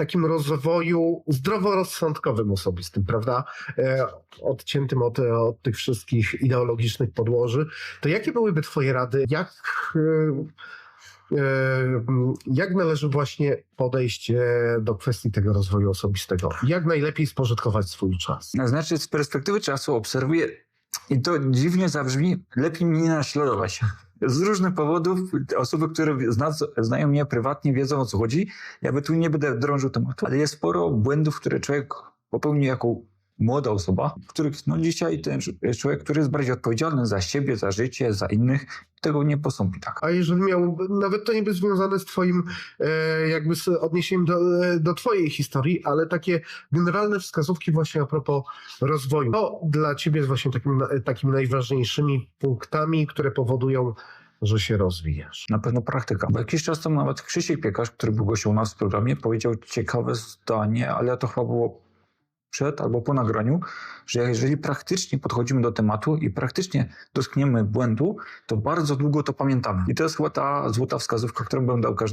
takim rozwoju zdroworozsądkowym osobistym, prawda? E, odciętym od, od tych wszystkich ideologicznych podłoży, to jakie byłyby twoje rady? Jak, e, e, jak należy właśnie podejść do kwestii tego rozwoju osobistego? Jak najlepiej spożytkować swój czas? Znaczy, z perspektywy czasu obserwuję, i to dziwnie zabrzmi, lepiej mnie nie naśladować. Z różnych powodów osoby, które zna, znają mnie prywatnie, wiedzą o co chodzi. Ja by tu nie będę drążył tematu, ale jest sporo błędów, które człowiek popełni jako młoda osoba, w których no dzisiaj ten człowiek, który jest bardziej odpowiedzialny za siebie, za życie, za innych, tego nie postąpi tak. A jeżeli miał, nawet to nie by związane z twoim, e, jakby z odniesieniem do, e, do twojej historii, ale takie generalne wskazówki właśnie a propos rozwoju. To dla ciebie jest właśnie takim, takimi najważniejszymi punktami, które powodują, że się rozwijasz. Na pewno praktyka. Bo jakiś czas temu nawet Krzysiek Piekarz, który był gościem u nas w programie, powiedział ciekawe zdanie, ale to chyba było przed albo po nagraniu, że jeżeli praktycznie podchodzimy do tematu i praktycznie dotkniemy błędu, to bardzo długo to pamiętamy. I to jest chyba ta złota wskazówka, którą bym dał każdemu.